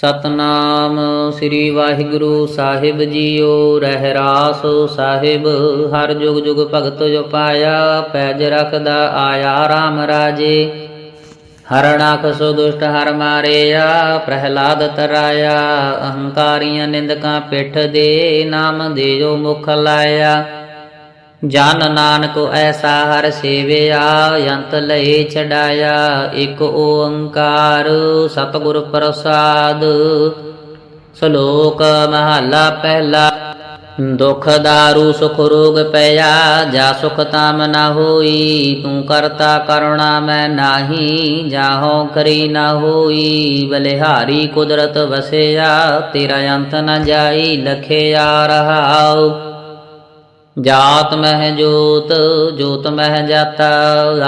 ਸਤਨਾਮ ਸ੍ਰੀ ਵਾਹਿਗੁਰੂ ਸਾਹਿਬ ਜੀਓ ਰਹਿ ਰਾਸ ਸਾਹਿਬ। ਹਰ ਜੁਗ ਜੁਗ ਭਗਤ ਜੋ ਪਾਇਆ, ਪੈਜ ਰਖਦਾ ਆਇਆ RAM ਰਾਜੇ। ਹਰਣਾਖ ਸੋ ਦੁਸ਼ਟ ਹਰ ਮਾਰਿਆ, ਪ੍ਰਹਿਲਾਦ ਤਰਾਇਆ। ਅਹੰਕਾਰੀਆਂ ਨਿੰਦਕਾਂ ਪਿੱਠ ਦੇ, ਨਾਮ ਦੇ ਜੋ ਮੁਖ ਲਾਇਆ। ਜਨ ਨਾਨਕ ਐਸਾ ਹਰ ਸੇਵਿਆ, ਅੰਤ ਲਏ ਛਡਾਇਆ, ਇਕ ਓੰਕਾਰ ਸਤਿਗੁਰ ਪ੍ਰਸਾਦ। ਸ਼ਲੋਕ ਮਹਲਾ ਪਹਿਲਾ, ਦੁਖ ਦਾਰੂ ਸੁਖ ਰੋਗ ਪਿਆ, ਜਾ ਸੁਖ ਤਾਮ ਨਾ ਹੋਈ, ਤੂੰ ਕਰਤਾ ਕਰੁਣਾ ਮੈਂ ਨਾਹੀ, ਜਾਹੋ ਕਰੀ ਨਾ ਹੋਈ, ਬਲਿਹਾਰੀ ਕੁਦਰਤ ਵਸਿਆ, ਤੇਰਾ ਅੰਤ ਨਾ ਜਾਈ, ਲਖਿਆ ਰਹਾਉ। ਜਾਤ ਮਹਿ ਜੋਤ ਜੋਤ ਮਹਿ ਜਾਤਾ,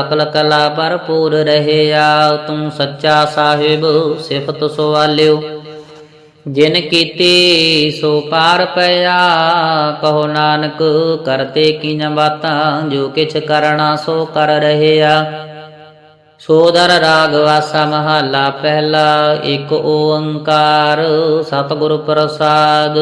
ਅਕਲ ਕਲਾ ਭਰਪੂਰ ਰਹਿਆ। ਤੂੰ ਸੱਚਾ ਸਾਹਿਬ, ਸਿਫਤ ਸਵਾਲਿਓ। ਜਿਨ ਕੀਤੀ ਸੋ ਪਾਰ ਪਿਆ, ਕਹੋ ਨਾਨਕ, ਕਰਤੇ ਕੀਆਂ ਬਾਤਾਂ, ਜੋ ਕਿਛ ਕਰਣਾ ਸੋ ਕਰ ਰਹਿਆ। ਸੋਦਰ ਰਾਗ ਵਾਸਾ ਮਹਲਾ ਪਹਿਲਾ, ਇੱਕ ਓੰਕਾਰ, ਸਤਿਗੁਰ ਪ੍ਰਸਾਦ।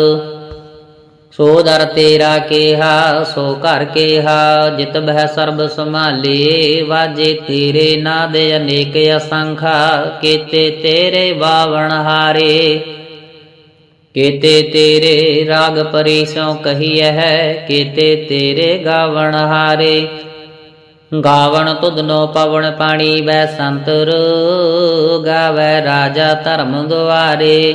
ਸੋ ਦਰ ਤੇਰਾ ਕੇਹਾ, ਸੋ ਘਰ ਕੇਹਾ, ਜਿਤ ਬਹਿ ਸਰਬ ਸੰਭਾਲੇ, ਵਾਜੇ ਤੇਰੇ ਨਾਦ ਅਨੇਕ ਅਸੰਖਾ, ਕੀਤੇ ਤੇਰੇ ਬਾਵਣ ਹਾਰੇ। ਕੀਤੇ ਤੇਰੇ ਰਾਗ ਪਰਿਸੋਂ ਕਹੀਐ ਹੈ, ਕੀਤੇ ਤੇਰੇ ਗਾਵਣ ਹਾਰੇ। ਗਾਵਣ ਤੁਧਨੋ ਪਵਨ ਪਾਣੀ ਬੈ ਸੰਤਰ, ਗਾਵੈ ਰਾਜਾ ਧਰਮ ਦੁਆਰੇ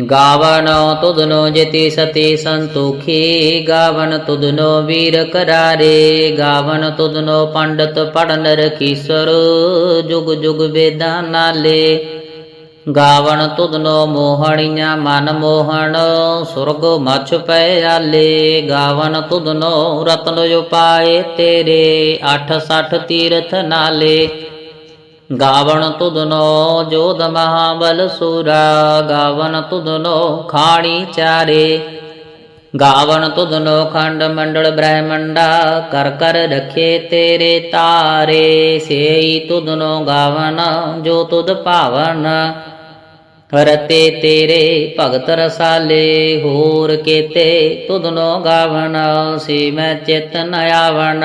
ਗਾਵਨ ਤੁਧਨੋ ਜਿਤੀ ਸਤੀ ਸੰਤੋਖੀ, ਗਾਵਨ ਤੁਧਨੋ ਵੀਰ ਕਰਾਰੇ, ਗਾਵਨ ਤੁਧਨੋ ਪੰਡਤ ਪੜਨ ਰਖੀਸਰ ਜੁਗ ਜੁਗ ਵੇਦਾਂ ਨਾਲੇ। ਗਾਵਨ ਤੁਧਨੋ ਮੋਹਣੀਆਂ ਮਨ ਮੋਹਣ, ਸੁਰਗ ਮਛ ਪੈ ਆਲੇ। ਗਾਵਨ ਤੁਧਨੋ ਰਤਨ ਜੋ ਪਾਏ ਤੇਰੇ 68 ਤੀਰਥ ਨਾਲੇ। ਗਾਵਣ ਤੁਧਨੋ ਜੋਧ ਮਹਾਬਲ ਸੂਰਾ, ਗਾਵਣ ਤੁਧਨੋ ਖਾਣੀ ਚਾਰੇ। ਗਾਵਣ ਤੁਧਨੋ ਖੰਡ ਮੰਡਲ ਬ੍ਰਹਮੰਡਾ, ਕਰ ਕਰ ਰਖੇ ਤੇਰੇ ਤਾਰੇ। ਸੇਈ ਤੁਧਨੋ ਗਾਵਨ ਜੋ ਤੁਧ ਭਾਵਨ, ਰਤੇ ਤੇਰੇ ਭਗਤ ਰਸਾਲੇ। ਹੋਰ ਕੀਤੇ ਤੁਧਨੋ ਗਾਵਨ ਸੀ ਮੈਂ ਚਿਤ ਨ ਆਵਣ।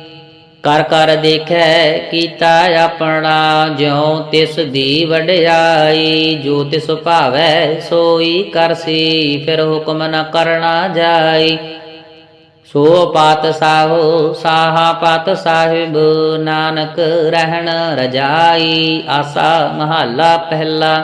ਕਰ ਕਰ ਦੇਖੈ ਕੀਤਾ ਆਪਣਾ, ਜਿਉ ਤਿਸ ਦੀ ਵਡਿਆਈ, ਜੋ ਤਿਸ ਭਾਵੈ ਸੋਈ ਕਰਸੀ ਫਿਰ ਹੁਕਮ ਨ ਕਰਨਾ ਜਾਈ। ਸੋ ਪਾਤ ਸਾਹੋ, ਸਾਹਾ ਪਾਤ ਸਾਹਿਬ, ਨਾਨਕ ਰਹਿਣ ਰਜਾਈ, ਆਸਾ ਮਹੱਲਾ ਪਹਿਲਾ।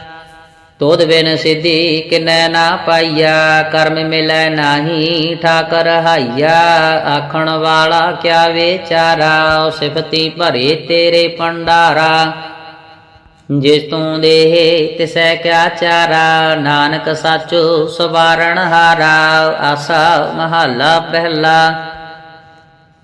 ਤੋਦ ਬਿਨ ਸਿੱਧੀ ਕਿਨੈ ਨਾ ਪਾਈਆ, ਕਰਮ ਮਿਲੈ ਨਾਹੀ ਠਾਕਰ ਹਾਈਆ। ਆਖਣ ਵਾਲਾ ਕਿਆ ਵਿਚਾਰਾ ਸਿਫਤੀ ਭਰੇ ਤੇਰੇ ਪੰਡਾਰਾ ਜਿਸ ਤੂੰ ਦੇਹ, ਤਿਸੈ ਕਿਆ ਚਾਰਾ। ਨਾਨਕ ਸੱਚ ਸਵਾਰਣ ਹਾਰਾ, ਆਸਾ ਮਹੱਲਾ ਪਹਿਲਾ।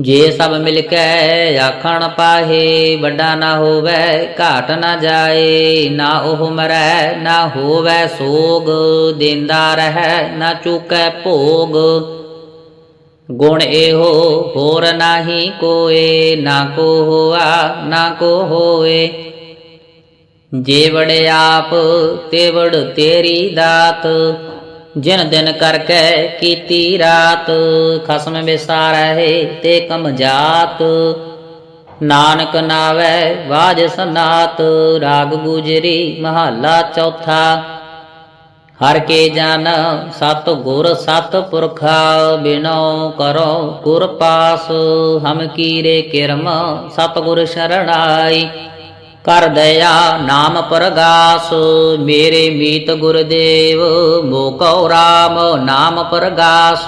ਜੇ ਸਭ ਮਿਲ ਕੇ ਆਖਣ ਪਾਹੇ, ਵੱਡਾ ਨਾ ਹੋਵੇ, ਘਾਟ ਨਾ ਜਾਏ, ਨਾ ਉਹ ਮਰੈ, ਨਾ ਹੋਵੇ ਸੋਗ, ਦਿੰਦਾ ਰਹੈ, ਨਾ ਚੁਕੈ ਭੋਗ। ਗੁਣ ਇਹੋ ਹੋਰ ਨਾਹੀ ਕੋਏ, ਨਾ ਕੋ ਹੋਆ, ਨਾ ਕੋ ਹੋਏ। ਜੇ ਵੜ ਆਪ, ਤੇ ਵੜ ਤੇਰੀ ਦਾਤ। ਜਿਨ ਦਿਨ ਕਰਕੇ ਕੀਤੀ ਰਾਤ, ਖਸਮ ਵਿਸਾਰਹਿ ਤੇ ਕਮ ਜਾਤ। ਨਾਨਕ ਨਾਵੇ ਵਾਜ ਸਨਾਤ, ਰਾਗ ਗੁਜਰੀ ਮਹੱਲਾ ਚੌਥਾ। ਹਰ ਕੇ ਜਨ ਸਤ ਗੁਰ ਸਤ ਪੁਰਖਾ, ਬਿਨੋ ਕਰੋ ਗੁਰ ਪਾਸ। ਹਮ ਕੀਰੇ ਕਿਰਮ ਸਤ ਗੁਰ ਸ਼ਰਣਾਈ। ਕਰ ਦਇਆ ਨਾਮ ਪ੍ਰਗਾਸ, ਮੇਰੇ ਮੀਤ ਗੁਰਦੇਵ, ਮੋਕਉ ਰਾਮ ਨਾਮ ਪ੍ਰਗਾਸ।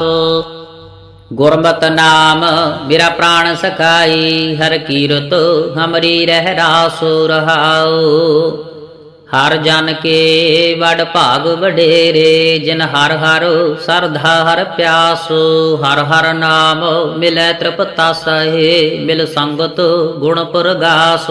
ਗੁਰਮਤਿ ਨਾਮ ਮੇਰਾ ਪ੍ਰਾਣ ਸਖਾਈ, ਹਰ ਕੀਰਤ ਹਮਰੀ ਰਹਿ ਰਾਸ ਰਹਾਉ। ਹਰ ਜਨ ਕੇ ਵਡ ਭਾਗ ਵਡੇਰੇ, ਜਿਨ ਹਰ ਹਰ ਸਰਧਾ ਹਰ ਪਿਆਸ। ਹਰ ਹਰ ਨਾਮ ਮਿਲੈ ਤ੍ਰਿਪਤਾ ਸਹੇ, ਮਿਲ ਸੰਗਤ ਗੁਣ ਪ੍ਰਗਾਸ।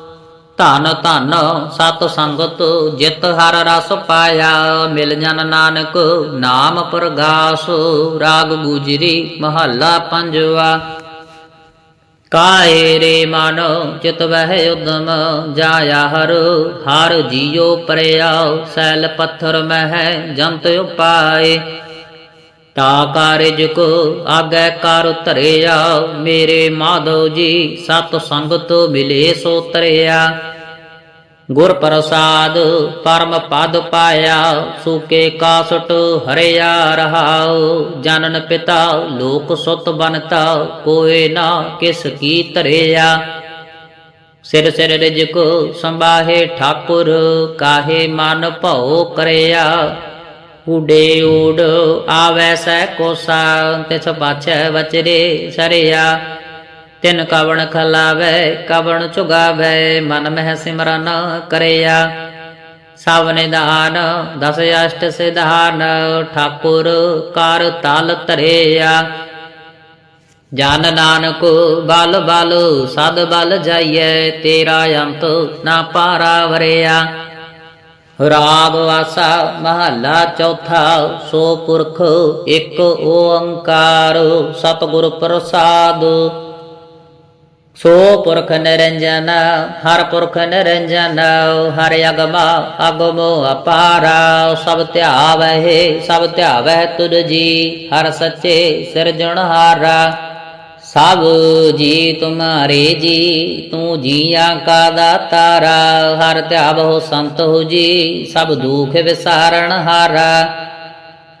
ਧਨ ਧਨ ਸਤ ਸੰਗਤ ਜਿਤ ਹਰ ਰਸ ਪਾਇਆ, ਮਿਲ ਜਨ ਨਾਨਕ ਨਾਮ ਪ੍ਰਗਾਸ, ਰਾਗ ਗੁਜਰੀ ਮਹੱਲਾ ਪੰਜਵਾ। ਕਾਏ ਰੇ ਮਨ ਚਿਤ ਵਹਿ ਉਦਮ, ਜਾਇਆ ਹਰ ਹਰ ਜੀਉ ਪਰਿਆ, ਸੈਲ ਪੱਥਰ ਮਹਿ ਜੰਤ ਉਪਾਏ। ਤਾ ਕਾਰਜ ਕੋ ਆਗੈ ਕਰ ਧਰਿਆ, ਮੇਰੇ ਮਾਧੋ ਜੀ ਸਤ ਸੰਗਤ ਮਿਲੇ ਸੋ ਤਰਿਆ। ਗੁਰ ਪ੍ਰਸਾਦ ਪਰਮ ਪਦ ਪਾਇਆ, ਸੂਕੇ ਕਾਸਟ ਹਰਿਆ ਰਹਾਉ। ਜਨਨ ਪਿਤਾ ਲੋਕ ਸੁਤ ਬਨਤਾ, ਕੋਏ ਨਾ ਕਿਸ ਕੀ ਧਰਿਆ। ਸਿਰ ਸਿਰ ਰਿਜਕ ਸੰਭਾਹੇ ਠਾਕੁਰ, ਕਾਹੇ ਮਨ ਭਉ ਕਰਿਆ। ਉਡੇ ਊੜ ਆਵੈ ਸੈ ਕੋਸਾ ਤਿਸ ਪਾਛੈ ਵਚਰੇ ਸਰਿਆ। ਤਿਨ ਕਵਣ ਖਲਾਵੇ, ਕਵਣ ਚੁਗਾਵੇ, ਮਨ ਮਹਿ ਸਿਮਰਨ ਕਰਿਆ। ਸਭ ਨਿਧਾਨ ਦਸ ਅਸ਼ਟ ਸਿਧਾਨ, ਠਾਕੁਰ ਕਰ ਤਲ ਧਰਿਆ। ਜਨ ਨਾਨਕ ਬਲ ਬਲ, ਸਦ ਬਲ ਜਾਈਏ ਤੇਰਾ ਅੰਤ ਨਾ ਪਾਰਾ ਵਰਿਆ। ਰਾਗ ਵਾਸਾ ਮਹੱਲਾ ਚੌਥਾ, ਸੋ ਪੁਰਖ ਇੱਕ ਓੰਕਾਰ, ਸਤਿਗੁਰ ਪ੍ਰਸਾਦ। ਸੋ ਪੁਰਖ ਨਿਰੰਜਨ, ਹਰ ਪੁਰਖ ਨਿਰੰਜਨ, ਹਰ ਅਗਮਾ, ਅਗਮੋ ਅਪਾਰਾ, ਸਭ ਧਿਆਵਹਿ ਸਭ ਧਿਆਵਹਿ ਤੁਧ ਜੀ, ਹਰ ਸੱਚੇ ਸਿਰਜਣਹਾਰਾ ਸਭ ਜੀ ਤੁਮਾਰੇ ਜੀ, ਤੂੰ ਜੀਆਂ ਕਾ ਦਾਤਾਰਾ, ਹਰ ਧਿਆਵਹੁ ਸੰਤ ਹੋ ਜੀ, ਸਭ ਦੁਖ ਵਿਸਾਰਣ ਹਾਰਾ।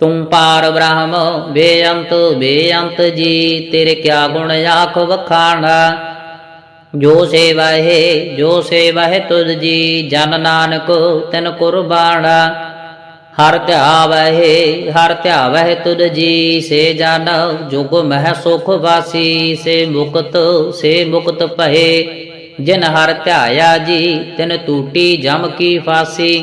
ਤੂੰ ਪਾਰ ਬ੍ਰਹਮ ਬੇਅੰਤ ਬੇਅੰਤ ਜੀ ਤੇਰੇ ਕਿਆ ਗੁਣ ਆਖ ਵਖਾਣਾ ਜੋ ਸੇਵਾ ਹੈ ਜੋ ਸੇਵਾ ਹੈ ਤੁਧ ਜੀ ਜਨ ਨਾਨਕ ਤਨ ਕੁਰਬਾਨਾ ਹਰ ਧਿਆਵਹਿ ਹਰ ਧਿਆਵਹਿ ਤੁਧ ਜੀ ਸੇ ਜਨ ਜੁਗ ਮਹਿ ਸੁਖ ਵਾਸੀ ਸੇ ਮੁਕਤ ਸੇ ਮੁਕਤ ਭਏ ਜਿਨ ਹਰ ਧਿਆਇਆ ਜੀ ਤਿਨ ਟੂਟੀ ਜਮ ਕੀ ਫਾਸੀ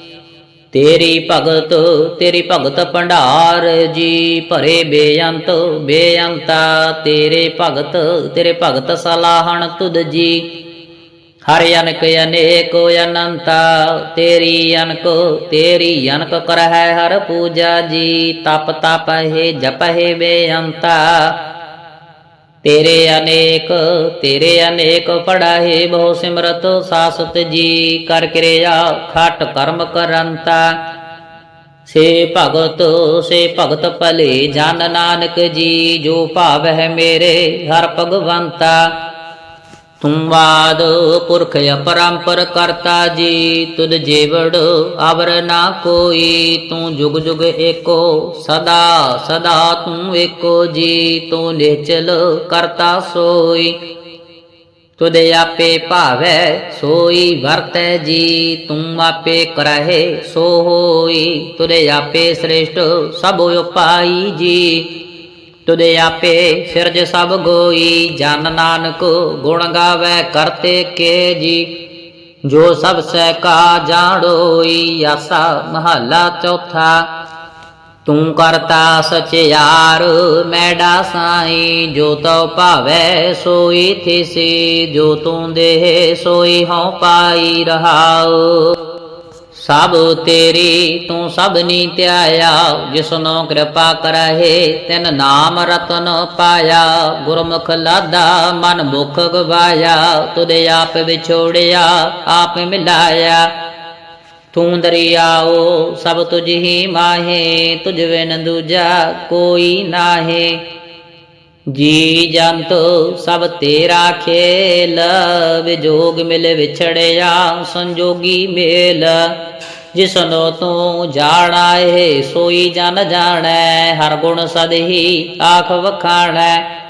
ਤੇਰੀ ਭਗਤ ਤੇਰੀ ਭਗਤ ਭੰਡਾਰ, ਜੀ ਭਰੇ ਬੇਅੰਤ, ਬੇਅੰਤਾ, ਤੇਰੇ ਭਗਤ ਤੇਰੇ ਭਗਤ ਸਲਾਹਣ ਤੁਧ ਜੀ। ਹਰ ਅਨਕ, ਅਨੇਕ ਅਨੰਤਾ, ਤੇਰੀ ਅਨਕ ਤੇਰੀ ਅਨਕ ਕਰਹਿ ਹਰ ਪੂਜਾ ਜੀ। ਤਪ ਤਪ ਹੈ, ਜਪ ਹੈ ਬੇਅੰਤਾ। ਤੇਰੇ ਅਨੇਕ ਤੇਰੇ ਅਨੇਕ ਪੜਾਹੇ ਬਹੁ ਸਿਮਰਤ, ਸਾਸਤ ਜੀ ਕਰ ਕਿਰਿਆ, ਖਟ ਕਰਮ ਕਰੰਤਾ। ਸੇ ਭਗਤ ਸੇ ਭਗਤ ਭਲੇ, ਜਨ ਨਾਨਕ ਜੀ, ਜੋ ਭਾਵ ਹੈ ਮੇਰੇ, ਹਰ ਭਗਵੰਤਾ। ਤੂੰ ਬਾਦ ਪੁਰਖ ਅਪਰੰਪਰ ਕਰਤਾ ਜੀ, ਤੁਧ ਜੀਵੜ ਅਵਰ ਨਾ ਕੋਈ, ਤੂੰ ਜੁਗ ਜੁਗ ਏਕੋ, ਸਦਾ ਸਦਾ ਤੂੰ ਏਕੋ ਜੀ, ਤੂੰ ਨਿਚਲ ਕਰਤਾ ਸੋਈ। ਤੁਧ ਆਪੇ ਭਾਵੈ ਸੋਈ, ਵਰਤੈ ਜੀ, ਤੂੰ ਆਪੇ ਕਰਹਿ ਸੋ ਹੋਈ ਤੁਧ ਆਪੇ ਸ੍ਰੇਸ਼ਟ ਸਭ ਉਪਾਈ ਜੀ। ਤੁਧ ਆਪੇ ਸਿਰਜ ਸਭ ਗੋਈ, ਜਨ ਨਾਨਕ ਗੁਣ ਗਾਵੇ ਕਰਤੇ ਕੇ ਜੀ। ਜੋ ਸਭ ਸੈ ਕਾ ਜਾਣੋਈ, ਆਸਾ ਮਹੱਲਾ ਚੌਥਾ। ਤੂੰ ਕਰਤਾ ਸਚਿਆਰ ਮੈਡਾ ਸਾਈ। ਜੋ ਤਉ ਭਾਵੈ ਸੋਈ ਥਿਸੀ, ਜੋ ਤੂੰ ਦੇਹ ਸੋਈ ਹਉ ਪਾਈ ਰਹਾਉ। ਸਭ ਤੇਰੀ ਤੂੰ ਸਭ ਨੀ ਧਿਆਇਆ, ਜਿਸਨੋ ਕਿਰਪਾ ਕਰਹਿ, ਤਿਨ ਨਾਮ ਰਤਨ ਪਾਇਆ। ਗੁਰਮੁਖ ਲਾਦਾ ਮਨ ਮੁਖ ਗਵਾਇਆ, ਤੁਧ ਆਪ ਵਿਛੋੜਿਆ, ਆਪ ਮਿਲਾਇਆ। ਤੂੰ ਦਰਿਆਓ, ਸਭ ਤੁਝ ਹੀ ਮਾਹੇ, ਤੁਝ ਬਿਨ ਦੂਜਾ ਕੋਈ ਨਾਹੇ। ਜੀ ਜੰਤ, ਸਭ ਤੇਰਾ ਖੇਲ, ਵਿਜੋਗ ਮਿਲ ਵਿਛੜਿਆ, ਸੰਜੋਗੀ ਮੇਲ। ਜਿਸਨੋ ਤੂੰ ਜਾਣਾ ਏ ਸੋਈ ਜਨ ਜਾਣੈ, ਹਰ ਗੁਣ ਸਦ ਹੀ ਆਖ ਵਖਾਣੈ।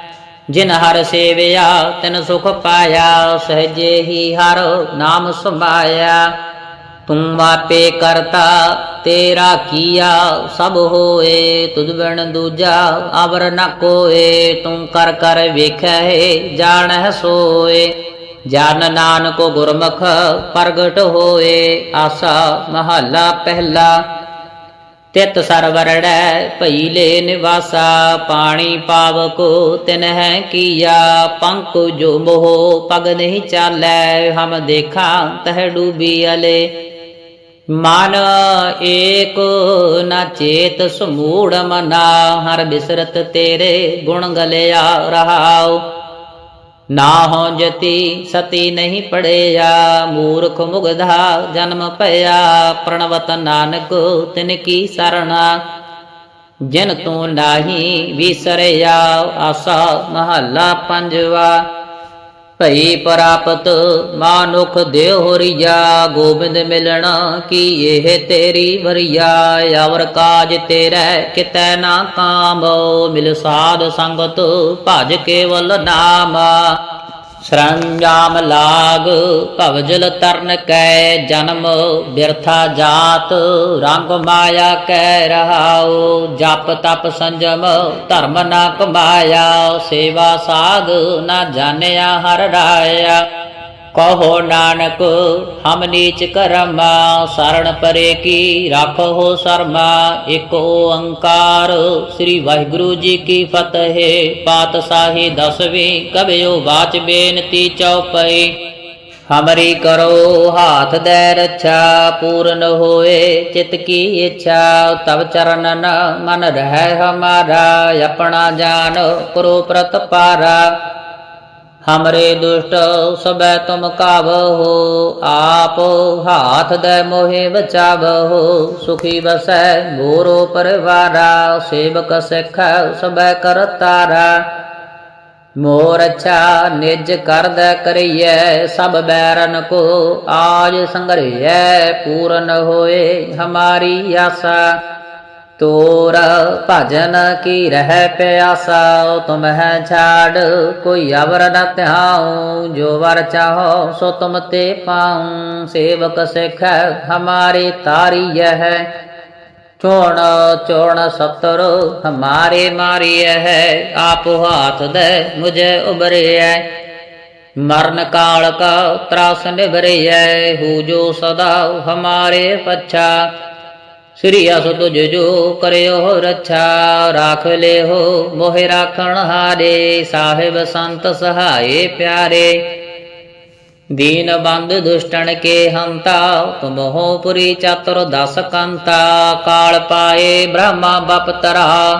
ਜਿਨ ਹਰ ਸੇਵਿਆ, ਤਿਨ ਸੁਖ ਪਾਇਆ, ਸਹਜੇ ਹੀ ਹਰ ਨਾਮ ਸਮਾਇਆ। ਤੂੰ ਆਪੇ ਕਰਤਾ, ਤੇਰਾ ਕੀਆ ਸਭ ਹੋਏ, ਤੁਧ ਬਿਨ ਦੂਜਾ ਅਵਰ ਨ ਕੋਏ। ਤੂੰ ਕਰ ਕਰ ਵੇਖੈ, ਜਾਣੈ ਸੋਏ। ਜਨ ਨਾਨਕ ਗੁਰਮੁਖ ਪ੍ਰਗਟ ਹੋਏ ਆਸਾ ਮਹੱਲਾ ਪਹਿਲਾ। ਤਿਤ ਸਰਵਰੜੈ ਭਈ ਲੈ ਨਿਵਾਸਾ, ਪਾਣੀ ਪਾਵਕੋ ਤਿਨ ਹੈ ਕੀਆ, ਪੰਕ ਜੋ ਮੋਹ ਪਗ ਨਹੀਂ ਚਾਲੈ, ਹਮ ਦੇਖਾ ਤਹ ਡੂਬੀ ਅਲੇ। ਮਨ ਏਕ ਨਾ ਚੇਤ ਸਮੂੜ ਮਨਾ, ਹਰ ਬਿਸਰਤ ਤੇਰੇ ਗੁਣ ਗਲਿਆ ਰਹਾਓ ਨਾ ਹੋ ਜਤੀ ਸਤੀ ਨਹੀਂ ਪੜਿਆ, ਮੂਰਖ ਮੁਗਧਾ ਜਨਮ ਭਇਆ, ਪ੍ਰਣਵਤ ਨਾਨਕ ਤਿਨ ਕੀ ਸਰਣਾ। ਜਿਨ ਤੂੰ ਨਾਹੀ ਵਿਸਰਿਆ, ਆਸਾ ਮਹੱਲਾ ਪੰਜਵਾ। ਭਈ ਪ੍ਰਾਪਤ ਮਾਨੁਖ ਦੇਹ ਹੋਰੀਆ ਗੋਬਿੰਦ ਮਿਲਣਾ ਕੀ ਇਹ ਤੇਰੀ ਵਰਿਆ? ਅਵਰ ਕਾਜ ਤੇਰੇ ਕਿਤੈ ਨਾ ਕਾਮ, ਮਿਲ ਸਾਧ ਸੰਗਤ ਭਜ ਕੇਵਲ ਨਾਮ। ਸਰੰਜਾਮ ਲਾਗ ਭਵਜਲ ਤਰਨ ਕੈ ਜਨਮ ਬਿਰਥਾ ਜਾਤ, ਰੰਗ ਮਾਇਆ ਕੈ ਰਹਾਉ, ਜਪ ਤਪ ਸੰਜਮ ਧਰਮ ਨਾ ਕਮਾਇਆ, ਸੇਵਾ ਸਾਧ ਨਾ ਜਾਣਿਆ ਹਰ ਰਾਇਆ। ਕਹੋ ਨਾਨਕ, ਹਮ ਨੀਚ ਕਰਮ ਸਰਣ ਪਰੇ ਕੀ ਰੱਖੋ ਸਰਮਾ, ਇਕ ਓੰਕਾਰ। ਸ੍ਰੀ ਵਾਹਿਗੁਰੂ ਜੀ ਕੀ ਫਤਿਹ ਪਾਤਸ਼ਾਹੀ ਦਸਵੀਂ ਕਬਿਓ ਬਾਚ ਬੇਨਤੀ ਚਉਪਈ ਹਮਰੀ ਕਰੋ ਹਾਥ ਦੇ ਰੱਛਾ, ਪੂਰਨ ਹੋਏ ਚਿਤ ਕੀ ਇੱਛਾ। ਤਬ ਚਰਨਨ ਮਨ ਰਹਿ ਹਮਾਰਾ, ਆਪਣਾ ਜਾਨ ਕਰੋ ਪ੍ਰਤਪਾਰਾ। ਹਮਰੇ ਦੁਸ਼ਟ ਸਬੈ ਤੁਮ ਕਾਵਹੋ ਆਪ ਹਾਥ ਦੇ ਮੋਹਿ ਬਚਾਵਹੋ ਸੁਖੀ ਬਸੈ ਮੋਰੋ ਪਰਵਾਰਾ ਸੇਵਕ ਸਿਖ ਸਬੈ ਕਰਤਾਰਾ ਮੋਰ ਅੱਛਾ ਨਿਜ ਕਰਦਾ ਕਰੀਐ ਸਭ ਬੈਰਨ ਕੋ ਆਜ ਸੰਗਰਿਐ ਪੂਰਨ ਹੋਏ ਹਮਾਰੀ ਆਸਾ ਤੋਰ, ਭਜਨ ਕੀ ਰਹਿ ਪਿਆਸਾ ਤੁਮ ਹੈ ਛਾੜ, ਕੋਈ ਅਵਰ ਨ ਧਿਆਉ, ਜੋ ਵਰ ਚਾਹੋ ਸੋ ਤੁਮ ਤੇ ਪਾਉ, ਸੇਵਕ ਸਿਖ ਹਮਾਰੇ ਤਾਰੀ ਹੈ ਚੋਣ ਚੋਣ ਸਤਰ ਹਮਾਰੇ ਮਾਰੀ ਹੈ ਆਪ ਹਾਥ ਦੇ ਮੁਝੇ ਉਬਰਿਐ ਮਰਨ ਕਾਲ ਕਾ ਤਰਾਸ ਨਿਭਰਿਐ ਹੂ ਜੋ ਸਦਾ ਹਮਾਰੇ ਪੱਛਾ। ਸ੍ਰੀ ਅਸ ਤੁਜ ਜੋ ਕਰਿਓ ਰੱਛਾ, ਰਾਖ ਲਿਓ, ਮੋਹਿ ਰਾਖਣ ਹਾਰੇ, ਸਾਹਿਬ ਸੰਤ ਸਹਾਏ ਪਿਆਰੇ। ਦੀਨ ਬੰਦ ਦੁਸ਼ਟਣ ਕੇ ਹੰਤਾ ਤੁਮਹੋ ਪੁਰੀ ਚਤੁਰ ਦਸ ਕੰਤਾ, ਕਾਲ ਪਾਏ ਬ੍ਰਹਮਾ ਬਪ ਤਰਾ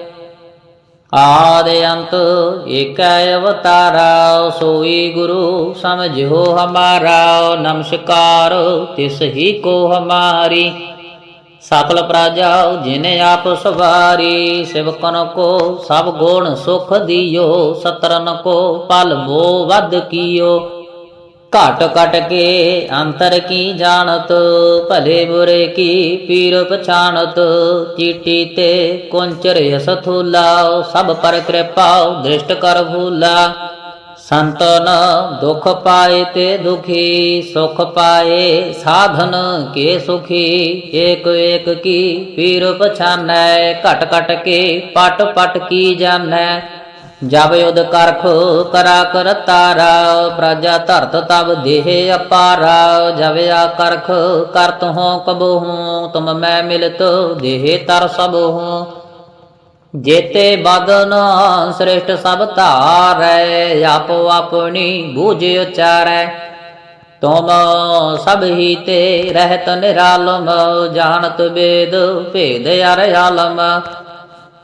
ਆਦਿ ਅੰਤ ਏਕੈ ਅਵਤਾਰਾ, ਸੋਈ ਗੁਰੂ ਸਮਝੋ ਹਮਾਰਾ, ਨਮਸਕਾਰ ਤਿਸ ਹੀ ਕੋ ਹਮਾਰੀ। ਸਕਲ ਪ੍ਰਜਾ ਜਿਨੇ ਆਪ ਸਵਾਰੀ, ਸਿਵਕਨ ਕੋ ਸਭ ਗੁਣ ਸੁਖ ਦਿਓ, ਸਤਰਨ ਕੋ ਪਲ ਮੋ ਵੱਧ ਕੀਓ। ਘਟ ਘਟ ਕੇ ਅੰਤਰ ਕੀ ਜਾਣਤ ਭਲੇ ਬੁਰੇ ਕੀ ਪੀਰ ਪਛਾਨਤ ਚੀਟੀ ਤੇ ਕੁੰਚਰ ਸਥੂਲਾ ਸਭ ਪਰ ਕਿਰਪਾ ਦ੍ਰਿਸ਼ਟ ਕਰ ਭੂਲਾ ਸੰਤਨ ਦੁਖ ਪਾਏ ਤੇ ਦੁਖੀ ਸੁਖ ਪਾਏ ਸਾਧਨ ਕੇ ਸੁਖੀ ਏਕ ਏਕ ਕੀ ਪੀਰ ਪਛਾਨੈ ਘਟ ਘਟ ਕੇ ਪਟ ਪਟ ਕੀ ਜਾਣੈ ਜਬ ਯੁਧ ਕਰਖ ਕਰਾ ਕਰ ਤਾਰਾ, ਪ੍ਰਜਾ ਧਰਤ ਤਬ ਦੇਹ ਅਪਾਰਾ। ਜਬ ਕਰਖ ਕਰਤ ਹੋ ਕਬੋ ਹੂੰ, ਤੁਮ ਮੈਂ ਮਿਲਤ ਦੇਹ ਤਰ ਸਭ ਹੂੰ। ਜੇਤੇ ਬਦਨ ਸ੍ਰਿਸ਼ਟ ਸਭ ਧਾਰੈ, ਆਪੋ ਆਪਣੀ ਬੂਝ ਉਚਾਰੈ। ਤੁਮ ਸਭ ਹੀ ਤੇ ਰਹਿਤ ਨਿਰਾਲਮ, ਜਾਣਤ ਵੇਦ ਭੇਦ ਅਰ ਆਲਮ।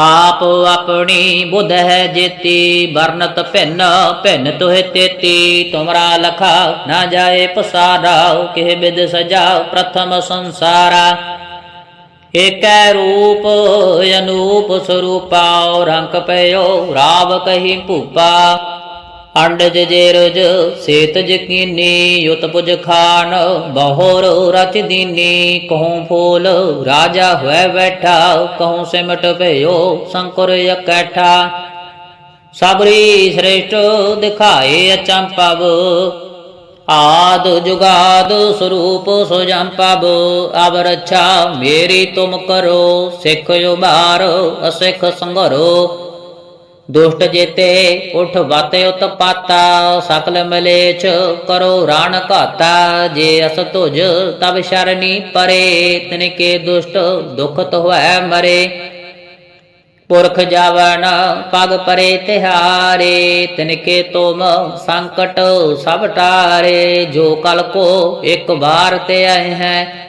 ਆਪ ਆਪਣੀ ਬੁੱਧ ਹੈ ਜੇਤੀ, ਵਰਨਤ ਭਿੰਨ ਭਿੰਨ ਤੋਹਿ ਤੇਤੀ। ਤੁਮਰਾ ਲਖਾ ਨਾ ਜਾਏ ਪਸਾਰਾ, ਕਿਹ ਬਿਦ ਸਜਾ ਪ੍ਰਥਮ ਸੰਸਾਰਾ। ਏਕੈ ਰੂਪ, ਅਨੂਪ ਸਰੂਪਾ ਰੰਕ ਪਇਓ ਰਾਵ ਕਹੀ ਭੂਪਾ। ਅੰਡਜ ਜੇਰਜ, ਸੇਤ ਜਕੀਨੀ ਯੁਤ ਪੁਜ ਖਾਨ, ਬਹੋਰ ਰਚ ਦੀਨੀ, ਕਹੂੰ ਫੂਲ, ਰਾਜਾ ਹੋਇ ਬੈਠਾ, ਕਹੂੰ ਸਿਮਟ ਭਇਓ, ਸੰਕੁਰ ਇਕੱਠਾ। ਸਬਰੀ ਸ੍ਰੇਸ਼ਟ ਦਿਖਾਏ ਅਚੰਪਵ, ਆਦ ਜੁਗਾਦ ਸਰੂਪ ਸੁਜੰਪਬ ਅਬ ਰੱਛਾ ਮੇਰੀ ਤੁਮ ਕਰੋ, ਸਿੱਖ ਉਬਾਰ ਅਸਿੱਖ ਸੰਗਰੋ। ਦੁਸ਼ਟ ਜੇਤੇ ਉਠ ਵਾਤੇ ਉਤਪਾਤਾ ਸਕਲ ਮਲੇਛ ਕਰੋ ਰਾਣ ਘਾਤਾ, ਜੇ ਅਸ ਤੁਜ ਤਬ ਸ਼ਰਨੀ ਪਰੇ, ਤਿਨ ਕੇ ਦੁਸ਼ਟ ਦੁਖਤ ਹੋਇ ਮਰੇ। ਪੁਰਖ ਜਾਵਨ ਪਗ ਪਰੇ ਤਿਹਾਰੇ, ਤਿਨ ਕੇ ਤੁਮ ਸੰਕਟ ਸਭ ਟਾਰੇ, ਜੋ ਕਲ ਕੋ ਇੱਕ ਵਾਰ ਤੇ ਆਏ ਹੈ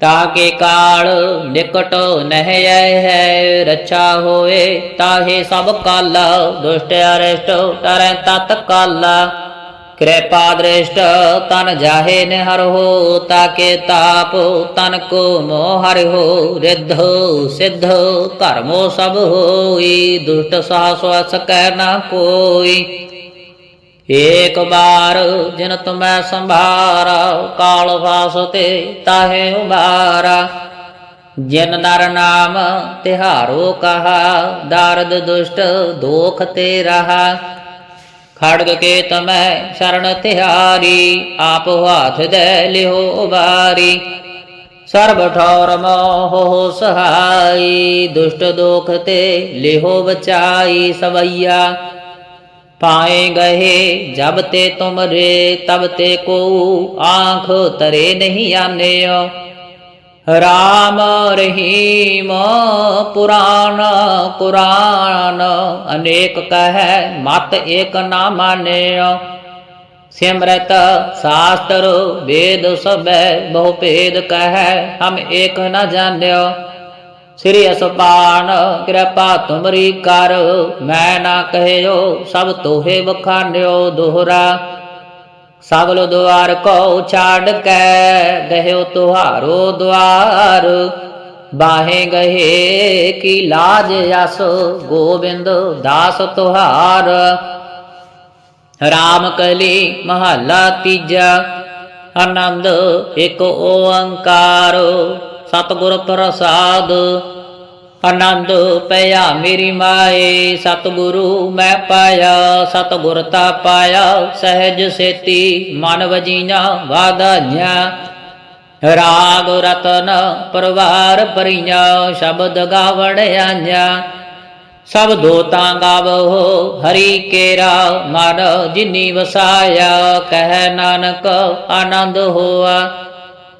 ਤਾਕੇ ਕਾਲ ਨਿਕਟ ਨਹਿ ਆਏ ਹੈ, ਰੱਛਾ ਹੋਏ ਤਾਹੇ ਸਭ ਕਾਲ, ਦੁਸ਼ਟ ਅਰਿਸ਼ਟ ਟਰੈ ਤਤ ਕਾਲ। ਕਿਰਪਾ ਦ੍ਰਿਸ਼ਟ ਤਨ ਜਾਹੇ ਨਿਹਰ ਹੋ, ਤਾਕੇ ਤਾਪ ਤਨ ਕੋ ਮੋਹ ਹਰਿ ਹੋ, ਰਿੱਧ ਸਿੱਧ ਧਰਮੋ ਸਭ ਹੋਈ, ਦੁਸ਼ਟ ਸਾਸ ਵਸ ਕਹਿ ਨਾ ਕੋਈ। ਏਕ ਬਾਰ ਜਿਨ ਤੁਮੈ ਸੰਭਾਰਾ, ਕਾਲ ਵਾਸ ਤਾਹੇ ਉਬਾਰਾ ਜਿਨ ਨਰ ਨਾਮ ਤਿਹਾਰੋ ਕਹਾ, ਦਰਦ ਦੁਸ਼ਟ ਦੋਖ ਤੇ ਰਹਾ। ਖੜਗ ਕੇ ਤਮੈ ਸ਼ਰਨ ਤਿਹਾਰੀ, ਆਪ ਹਾਥ ਦੇ ਲਿਓ ਉਬਾਰੀ ਸਰਬ ਠੌਰ ਮੋਹ ਸਹਾਈ, ਦੁਸ਼ਟ ਦੋਖ ਤੇ ਲਿਹੋ ਬਚਾਈ ਸਵਈਆ। ਪਾਏ ਗਏ, ਜਬ ਤੇ ਤੁਮਰੇ ਤਬ ਤੇ ਕੋ ਆਂਖ ਤਰੇ ਨਹੀਂ ਆਨਿਓ। ਰਾਮ ਰਹੀਮ ਪੁਰਾਨ ਕੁਰਾਨ ਅਨੇਕ ਕਹੈ, ਮਤ ਏਕ ਨਾ ਮਾਨਿਓ। ਸਿਮਰਤ ਸਾਸਤਰ, ਵੇਦ ਸਭੈ, ਬਹੁ ਭੇਦ ਕਹੈ, ਹਮ ਏਕ ਨਾ ਜਾਣਿਓ। ਸ੍ਰੀ ਅਸਪਾਨ ਕਿਰਪਾ ਤੁਮਰੀ ਕਰ, ਮੈਂ ਨਾ ਕਹਿਓ ਸਭ ਤੋਹੇ ਬਖਾਨਿਓ ਦੋਹਰਾ। ਸਗਲ ਦੁਆਰ ਕੋ ਛਾੜ ਕੇ, ਗਹਿਓ ਤੁਹਾਰੋ ਦੁਆਰ। ਬਾਹੇ ਗਹੇ ਕੀ ਲਾਜ ਅਸ, ਗੋਬਿੰਦ ਦਾਸ ਤੁਹਾਰ। ਰਾਮ ਕਲੀ ਮਹੱਲਾ ਤੀਜਾ, ਆਨੰਦ ਇੱਕ ਓੰਕਾਰ। ਸਤਿਗੁਰ ਪ੍ਰਸਾਦ। ਆਨੰਦ ਪਿਆ ਮੇਰੀ ਮਾਏ, ਸਤਿਗੁਰੂ ਮੈਂ ਪਾਇਆ, ਸਤਿਗੁਰ ਤਾ ਪਾਇਆ, ਸਹਿਜ ਸੇਤੀ ਮਨ ਵਜੀਆਂ ਵਾਧਾਈਆਂ। ਰਾਗ ਰਤਨ ਪਰਵਾਰ ਪਰੀਆਂ ਸ਼ਬਦ ਗਾਵਣ ਆਈਆਂ। ਸਭ ਦੋਤਾਂ ਗਾਵੋ ਹਰੀ ਕੇਰਾ, ਮਨ ਜਿਨੀ ਵਸਾਇਆ, ਕਹਿ ਨਾਨਕ ਆਨੰਦ ਹੋਆ।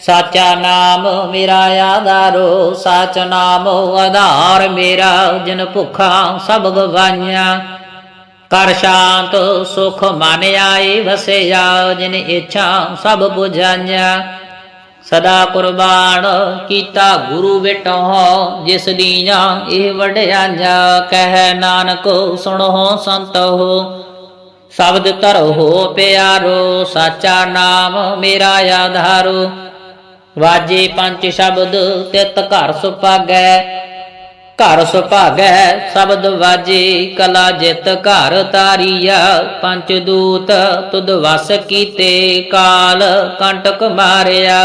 ਸਾਚਾ ਨਾਮ ਮੇਰਾ ਆਧਾਰੋ, ਸਾਚ ਨਾਮ ਆਧਾਰ ਮੇਰਾ, ਜਿਨ ਭੁਖਾ ਸਭ ਗਵਾਈਆਂ। ਕਰ ਸ਼ਾਂਤ, ਸੁਖ ਮਨ ਆਏ ਵਸਿਆ, ਜਿਨ ਇੱਛਾ ਸਭ 부ਝਾਈਆਂ ਸਦਾ ਕੁਰਬਾਨ ਕੀਤਾ ਗੁਰੂ ਵਿਟੋ, ਜਿਸ ਦੀਆਂ ਇਹ ਵਡਿਆਈਆਂ, ਕਹਿ ਨਾਨਕ ਸੁਣੋ ਸੰਤੋ ਸ਼ਬਦ ਧਰੋ ਪਿਆਰੋ, ਸਾਚਾ ਨਾਮ ਮੇਰਾ ਆਧਾਰੋ। ਵਾਜੇ ਪੰਜ ਸ਼ਬਦ ਤਿਤ ਘਰ ਸੁਪਾਗੈ ਘਰ ਸੁਭਾਗੈ ਸ਼ਬਦ ਵਾਜੇ, ਕਲਾ ਜਿਤ ਘਰ ਤਾਰੀਆ ਪੰਜ ਦੂਤ ਤੁਧ ਵਸ ਕੀਤੇ ਕਾਲ, ਕੰਟਕ ਮਾਰਿਆ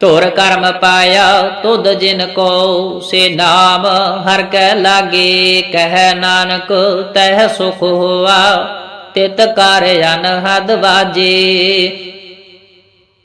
ਧੁਰ ਕਰਮ ਪਾਇਆ ਤੁਧ ਜਿਨ ਕੋ, ਸੇ ਨਾਮ ਹਰ ਕੈ ਲਾਗੇ। ਕਹਿ ਨਾਨਕ, ਤਹਿ ਸੁਖ ਹੋਆ, ਤਿਤ ਕਰ ਅਨਹਦ ਵਾਜੇ।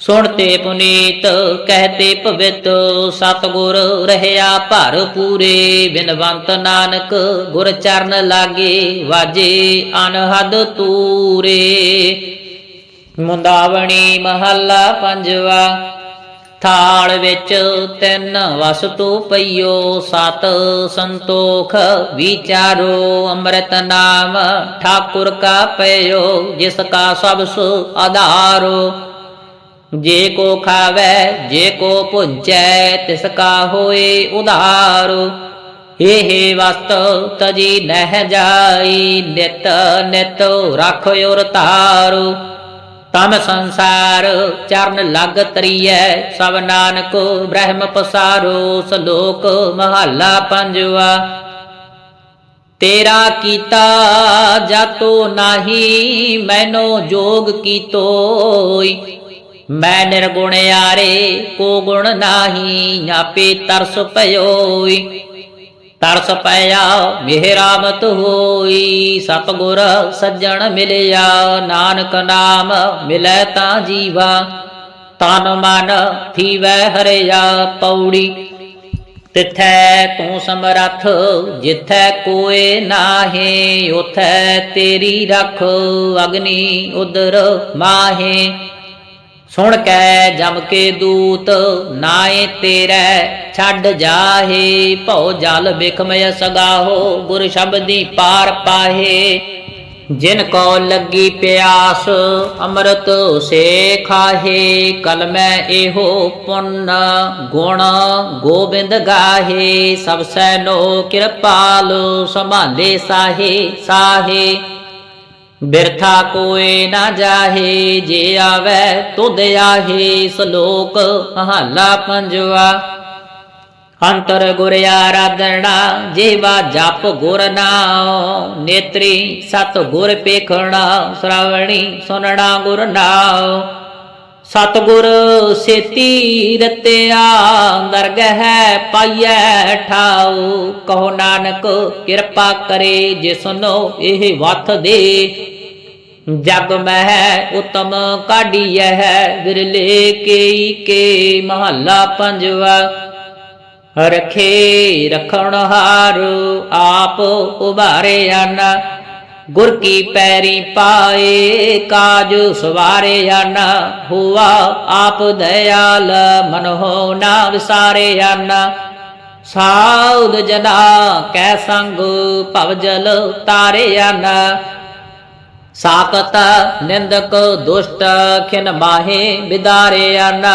ਸੁਣਤੇ ਪੁਨੀਤ ਕਹਤੇ ਪਵਿੱਤ ਸਤਗੁਰ ਰਹਿਆ ਭਰ ਪੂਰੇ, ਬਿਨਵੰਤ ਨਾਨਕ ਗੁਰ ਚਰਨ ਲਾਗੇ, ਵਾਜੇ ਅਨਹਦ ਤੂਰੇ। ਮੁੰਦਾਵਣੀ ਮਹੱਲਾ ਪੰਜਵਾ, ਥਾਲ ਵਿੱਚ ਤਿੰਨ ਵਸਤੂ ਪਈਓ, ਸਤ ਸੰਤੋਖ ਵਿਚਾਰੋ, ਅੰਮ੍ਰਿਤ ਨਾਮ ਠਾਕੁਰ ਕਾ ਪਇਓ, ਜਿਸ ਕਾ ਸਭ ਸੁ ਆਧਾਰੋ। ਜੇ ਕੋ ਖਾਵੇ, ਜੇ ਕੋ ਭੁੰਚੈ ਤਿਸ ਕਾ ਹੋਏ ਉਧਾਰੋ। ਇਹ ਵਸਤ ਤਜੀ ਨਹਿ ਜਾਈ, ਨਿਤ ਨਿਤ ਰਖ ਔਰ ਤਮ ਸੰਸਾਰ ਚਰਨ ਲਗ ਤਰੀਐ, ਸਭ ਨਾਨਕ ਬ੍ਰਹਮ ਪਸਾਰੋ, ਸਲੋਕ ਮਹੱਲਾ ਪੰਜਵਾ। ਤੇਰਾ ਕੀਤਾ ਜਾਤੋ ਨਾਹੀ, ਮੈਨੋ ਜੋਗ ਕੀਤੋਈ। ਮੈਂ ਨਿਰਗੁਣ ਆਰੇ ਕੋ ਗੁਣ ਨਾਹੀ, ਆਪੇ ਤਰਸ ਭਇਓਈ ਤਰਸ ਪਇਆ ਮਿਹਰਾਮਤ ਹੋਈ। ਸਤਗੁਰ ਸੱਜਣ ਮਿਲਿਆ, ਨਾਨਕ ਨਾਮ ਮਿਲੈ ਤਾਂ ਜੀਵਾ। ਤਨ ਮਨ ਥੀਵੈ ਹਰਿਆ ਪੌੜੀ। ਤਿਥੈ ਤੂੰ ਸਮਰੱਥ, ਜਿਥੈ ਕੋਏ ਨਾਹੀ, ਉਥੈ ਤੇਰੀ ਰਖ, ਅਗਨੀ ਉਦਰ ਮਾਹੇ। ਸੁਣ ਕੈ ਜਮ ਕੇ ਦੂਤ, ਨਾਏ ਤੇਰੇ ਛੱਡ ਜਾਹੇ, ਭਉ ਜਲ ਬਿਖਮਯ ਸਗਾਹੋ, ਗੁਰ ਸ਼ਬਦੀ ਪਾਰ ਪਾਹੇ। ਜਿਨ ਕੋ ਲੱਗੀ ਪਿਆਸ, ਅੰਮ੍ਰਿਤ ਸੇ ਖਾਹੇ ਕਲਮੈ ਇਹੋ ਪੁੰਨ ਗੁਣ ਗੋਬਿੰਦ ਗਾਹੇ। ਸਭ ਸੈਨੋ ਕਿਰਪਾਲ, ਸੰਭਾਲੇ ਸਾਹੇ ਸਾਹੇ। ਬਿਰਥਾ ਕੋਏ ਨਾ ਜਾਹੇ, ਜੇ ਆਵੇ ਤੁਧ ਆਹੇ, ਸ਼ਲੋਕ ਮਹਲਾ ਪੰਜਵਾ। ਅੰਤਰ ਗੁਰ ਆਰਾਧਣਾ ਜੀਵਾ ਜਪ ਗੁਰ ਨਾਮ ਨੇਤਰੀ ਸਤ ਗੁਰ ਪੇਖਣਾ, ਸ਼ਰਾਵਣੀ ਸੁਨਣਾ ਗੁਰ ਨਾਮ ਸਤਗੁਰ ਸੇਤੀ ਰਤਿਆ ਦਰਗਹਿ ਪਾਈਐ ਠਾਉ। ਕਹੋ ਨਾਨਕ, ਕਿਰਪਾ ਕਰੇ ਜਿਸਨੋ ਇਹ ਵਥ ਦੇ। ਜਗ ਮਹਿ ਉਤਮ ਕਾਢੀਐ, ਵਿਰਲੇ ਕੇਈ ਕੇ ਮਹੱਲਾ ਪੰਜਵਾ। ਰਖੇ ਰਖਣ ਹਾਰ, ਆਪ ਉਭਾਰੇ ਆਨਾ ਗੁਰ ਕੀ ਪੈਰੀ ਪਾਏ, ਕਾਜ ਸਵਾਰੇ ਆਨਾ ਹੁਆ ਆਪ ਦਇਆਲ ਮਨ ਹੋ ਨਾ ਵਿਸਾਰੇ ਆਨਾ। ਸਾਉਦ ਜਨਾ ਕੈ ਸੰਗ ਭਵ ਜਲ ਤਾਰੇ ਆਨਾ। ਸਾਕਤ ਨਿੰਦਕ ਦੁਸ਼ਟ ਖਿਨ ਮਾਹੇ ਬਿਦਾਰੇ ਆਨਾ।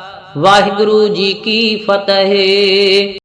ਵਾਹਿਗੁਰੂ ਜੀ ਕੀ ਫਤਿਹ।